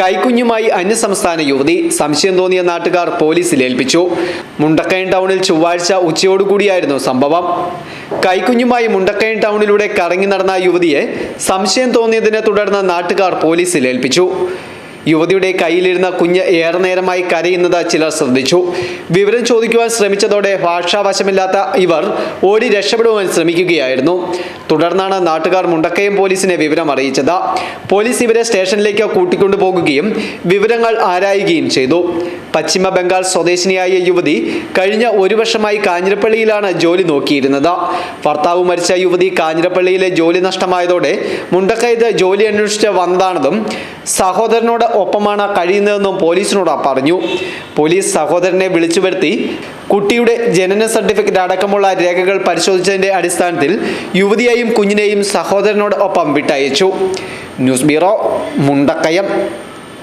കൈക്കുഞ്ഞുമായി അന്യസംസ്ഥാന യുവതി സംശയം തോന്നിയ നാട്ടുകാർ പോലീസിൽ ഏൽപ്പിച്ചു. മുണ്ടക്കയം ടൗണിൽ ചൊവ്വാഴ്ച ഉച്ചയോടുകൂടിയായിരുന്നു സംഭവം. കൈക്കുഞ്ഞുമായി മുണ്ടക്കയം ടൗണിലൂടെ കറങ്ങി നടന്ന യുവതിയെ സംശയം തോന്നിയതിനെ തുടർന്ന് നാട്ടുകാർ പോലീസിൽ ഏൽപ്പിച്ചു. യുവതിയുടെ കയ്യിലിരുന്ന കുഞ്ഞ് ഏറെ നേരമായി കരയുന്നത് ചിലർ ശ്രദ്ധിച്ചു. വിവരം ചോദിക്കുവാൻ ശ്രമിച്ചതോടെ ഭാഷാവശമില്ലാത്ത ഇവർ ഓടി രക്ഷപ്പെടുവാൻ ശ്രമിക്കുകയായിരുന്നു. തുടർന്നാണ് നാട്ടുകാർ മുണ്ടക്കയം പോലീസിനെ വിവരം അറിയിച്ചത്. പോലീസ് ഇവരെ സ്റ്റേഷനിലേക്ക് കൂട്ടിക്കൊണ്ടുപോകുകയും വിവരങ്ങൾ ആരായുകയും ചെയ്തു. പശ്ചിമ ബംഗാൾ സ്വദേശിനിയായ യുവതി കഴിഞ്ഞ ഒരു വർഷമായി കാഞ്ഞിരപ്പള്ളിയിലാണ് ജോലി നോക്കിയിരുന്നത്. ഭർത്താവ് മരിച്ച യുവതി കാഞ്ഞിരപ്പള്ളിയിലെ ജോലി നഷ്ടമായതോടെ മുണ്ടക്കയത്ത് ജോലി അന്വേഷിച്ച് വന്നതാണെന്നും സഹോദരനോട് ഒപ്പമാണ് കഴിയുന്നതെന്നും പോലീസിനോട് പറഞ്ഞു. പോലീസ് സഹോദരനെ വിളിച്ചു വരുത്തി കുട്ടിയുടെ ജനന സർട്ടിഫിക്കറ്റ് അടക്കമുള്ള രേഖകൾ പരിശോധിച്ചതിന്റെ അടിസ്ഥാനത്തിൽ യുവതിയെയും കുഞ്ഞിനെയും സഹോദരനോട് ഒപ്പം വിട്ടയച്ചു. News bureau Mundakayam.